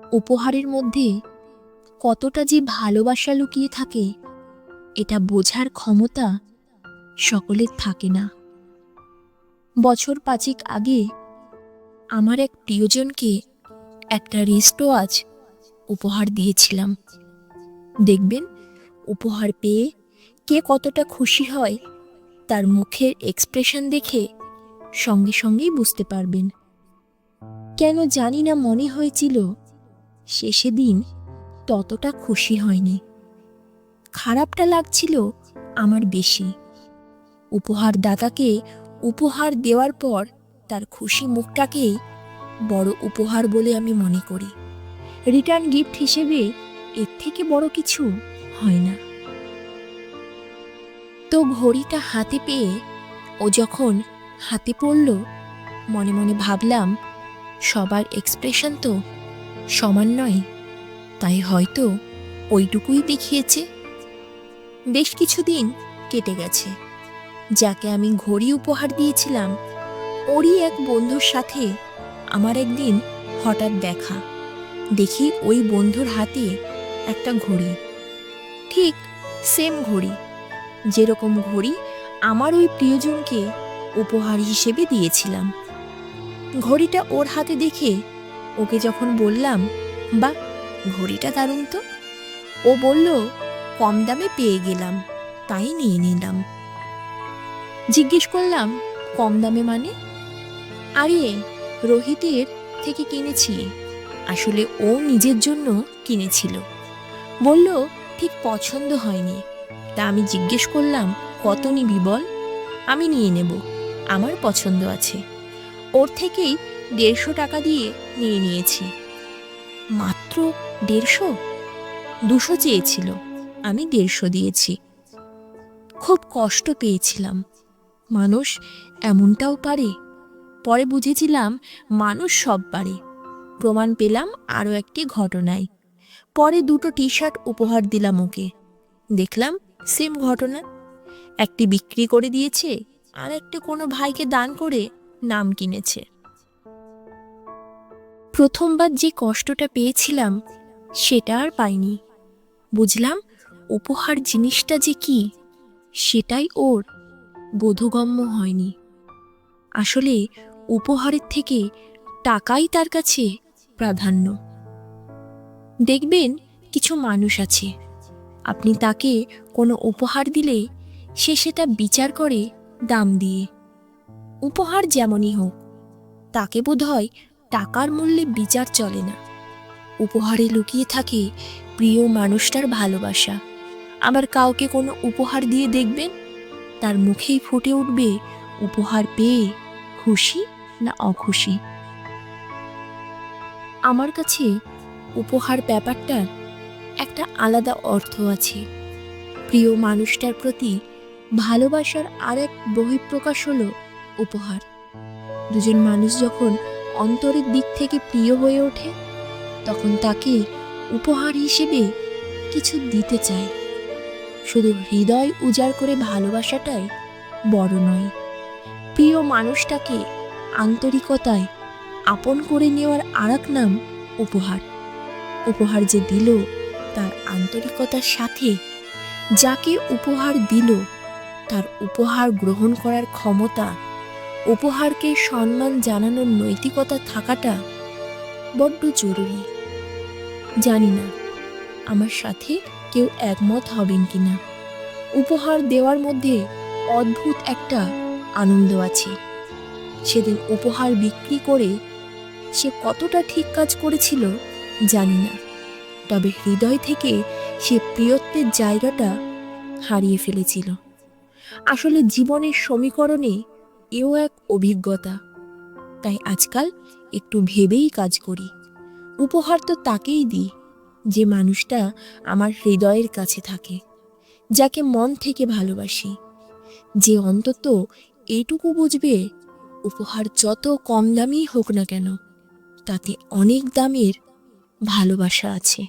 উপহারের মধ্যে কতটা যে ভালোবাসা লুকিয়ে থাকে, এটা বোঝার ক্ষমতা সকলের থাকে না। বছর পাঁচেক আগে আমার এক প্রিয়জনকে একটা রিস্ট ওয়াচ উপহার দিয়েছিলাম। দেখবেন, উপহার পেয়ে কে কতটা খুশি হয়, তার মুখের এক্সপ্রেশন দেখে সঙ্গে সঙ্গেই বুঝতে পারবেন। কেন জানি না মনে হয়েছিল সে দিন ততটা খুশি হয়নি। খারাপটা লাগছিল আমার বেশি। উপহার দাতাকে উপহার দেওয়ার পর তার খুশি মুখটাকেই বড় উপহার বলে আমি মনে করি। রিটার্ন গিফট হিসেবে এর থেকে বড় কিছু হয় না। তো ঘড়িটা হাতে পেয়ে ও যখন হাতে পড়ল, মনে মনে ভাবলাম, সবার এক্সপ্রেশন তো সমান নয়। তাই হয়তো ওইটুকুই দেখিয়েছে। বেশ কিছুদিন কেটে গেছে। যাকে আমি ঘড়ি উপহার দিয়েছিলাম, ওরই এক বন্ধুর সাথে আমার একদিন হঠাৎ দেখা। দেখি ওই বন্ধুর হাতে একটা ঘড়ি। ঠিক সেম ঘড়ি, যেরকম ঘড়ি আমার ওই প্রিয়জনকে উপহার হিসেবে দিয়েছিলাম। ঘড়িটা ওর হাতে দেখে ওকে যখন বললাম বা ঘড়িটা দারুণ তো। ও বলল, কম দামে পেয়ে গেলাম, তাই নিয়ে নিলাম। জিজ্ঞেস করলাম, কম দামে মানে? আরে, রোহিতের থেকে কিনেছি, আসলে ও নিজের জন্য কিনেছিল। বলল, ঠিক পছন্দ হয়নি। তা আমি জিজ্ঞেস করলাম, কত নিবি বল? আমি নিয়ে নেব, আমার পছন্দ আছে। ওর থেকেই দেড়শো টাকা দিয়ে নিয়ে নিয়েছি। মাত্র দেড়শো? দুশো চেয়েছিল। আমি দেড়শো দিয়েছি। খুব কষ্ট পেয়েছিলাম। মানুষ এমনটাও পারে। পরে বুঝেছিলাম মানুষ সব পারে। প্রমাণ পেলাম আরও একটি ঘটনায়। পরে দুটো টি শার্ট উপহার দিলাম ওকে। দেখলাম সেম ঘটনা। একটি বিক্রি করে দিয়েছে আর একটি কোনো ভাইকে দান করে নাম কিনেছে। প্রথমবার যে কষ্টটা পেয়েছিলাম, সেটা আর পাইনি। বুঝলাম, উপহার জিনিসটা যে কি, সেটাই ওর বোধগম্য হয়নি। আসলে উপহারের থেকে টাকাই তার কাছে প্রাধান্য। দেখবেন, কিছু মানুষ আছে। আপনি তাকে কোনো উপহার দিলে সে সেটা বিচার করে দাম দিয়ে। উপহার যেমনই হোক, তাকে বোধহয় টাকার মূল্যে বিচার চলে না। উপহারে লুকিয়ে থাকে প্রিয় মানুষটার ভালোবাসা। আবার কাউকে কোনো উপহার দিয়ে দেখবেন? তার মুখেই ফুটে উঠবে উপহার পেয়ে খুশি না অখুশি? আমার কাছে উপহার ব্যাপারটার একটা আলাদা অর্থ আছে। প্রিয় মানুষটার প্রতি ভালোবাসার আর এক বহিঃপ্রকাশ হলো উপহার। দুজন মানুষ যখন অন্তরের দিক থেকে প্রিয় হয়ে ওঠে, তখন তাকে উপহার হিসেবে কিছু দিতে চায়। শুধু হৃদয় উজাড় করে ভালোবাসাটাই বড় নয়, প্রিয় মানুষটাকে আন্তরিকতায় আপন করে নেওয়ার আরেক নাম উপহার। উপহার যে দিল, তার আন্তরিকতার সাথে যাকে উপহার দিল, তার উপহার গ্রহণ করার ক্ষমতা উপহারকে সম্মান জানানোর নৈতিকতা থাকাটা বড্ড জরুরি। জানি না, আমার সাথে কেউ একমত হবেন কিনা। উপহার দেওয়ার মধ্যে অদ্ভুত একটা আনন্দ আছে। সেদিন উপহার বিক্রি করে সে কতটা ঠিক কাজ করেছিল জানি না। তবে হৃদয় থেকে সে প্রিয়ত্বের জায়গাটা হারিয়ে ফেলেছিল। আসলে জীবনের সমীকরণে এও এক অভিজ্ঞতা। তাই আজকাল একটু ভেবেই কাজ করি। উপহার তো তাকেই দিই, যে মানুষটা আমার হৃদয়ের কাছে থাকে, যাকে মন থেকে ভালোবাসি। যে অন্তত এইটুকু বুঝবে উপহার যত কম দামি হোক না কেন, তাতে অনেক দামের ভালোবাসা আছে।